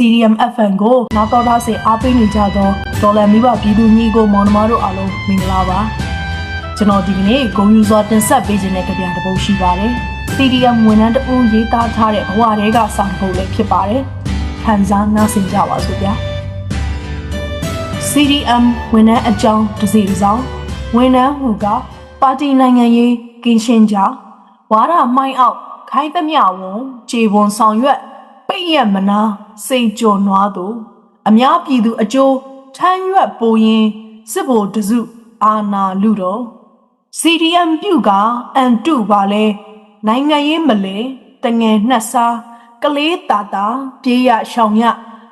CDM FM ကိုနောက်တော့ထားစေအားပေးနေကြသောဒေါ်လာမိဘပြည်သူညီကိုမောင်နှမတို့အားလုံးမင်္ဂလာပါကျွန်တော်ဒီကနေ့ဂုံယူစွာတင်ဆက်ပေးခြင်းတဲ့ကြပြတစ်ပုဒ်ရှိပါတယ် CDM ဝန်ထမ်းတဦးရေးသားထားတဲ့ဘဝတွေကစာတစ်ပုဒ်လည်းဖြစ်ပါတယ်ခံစားနားဆင်ကြပါစို့ဗျာ CDM ဝန်ထမ်းအကြောင်းတစ်စီတစ်စောင်းဝန်ထမ်းဟူကပါတီနိုင်ငံရေးကင်းရှင်းကြဝါဒမိုင်းအောက်ခိုင်းသမျှဝန်ခြေပွန်ဆောင်ရွက် ပိတ်ရက်မနာစိတ်ကြော်နွားသူအများပြည်သူအကျိုးထမ်းရွက်ပိုရင်စစ်ဘိုလ်တစုအာနာလူတော် CDM ပြုကအန်တုပါလဲနိုင်ငံရေးမလဲတငယ်နှက်စားကလေးတာတာပြေးရရှောင်ရ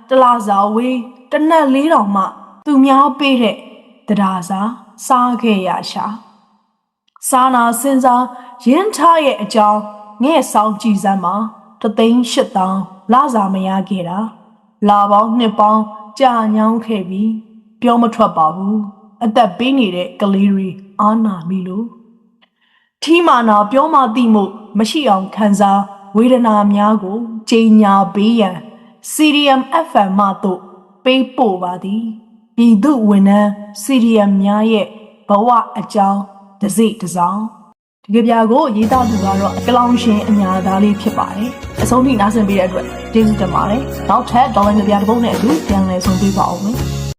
တလားစာဝေးတနက်လေးတောင်မှ သူများပေးတဲ့တရားစာစားခဲ့ရရှာစာနာစဉ်းစားရင်းထားရဲ့အကြောင်းငဲ့ဆောင်ကြည်စမ်းမှာတသိန်းရှစ်တောင်း လာစာမရခဲ့တာလာပေါင်းနှစ်ပေါင်းကြာညောင်းခဲ့ပြီးပြောမထွက်ပါဘူးအသက်ပေးနေတဲ့ကလေးတွေအာနာမိလို့ထီမာနာပြောမှသိမှုမရှိအောင်ခံစားဝေဒနာများကိုချိန်ညာပေးရန် CDM FM မှတို့ပေးပို့ပါသည်ပြည်သူဝန်ထမ်း CDM များရဲ့ဘဝအကြောင်းတစ်စိတစ်စောင်း ဒီကြပြကိုရေးသားသူကတော့ကလောင်ရှင်အညာသားလေးဖြစ်ပါတယ်အဆုံးထိနားဆင်ပေးတဲ့အတွက်ကျေးဇူးတင်ပါတယ်နောက်ထပ်ဒေါ်လာကြပြတစ်ပုဒ်နဲ့အတူပြန်လည်ဆုံတွေ့ပါအောင်မယ်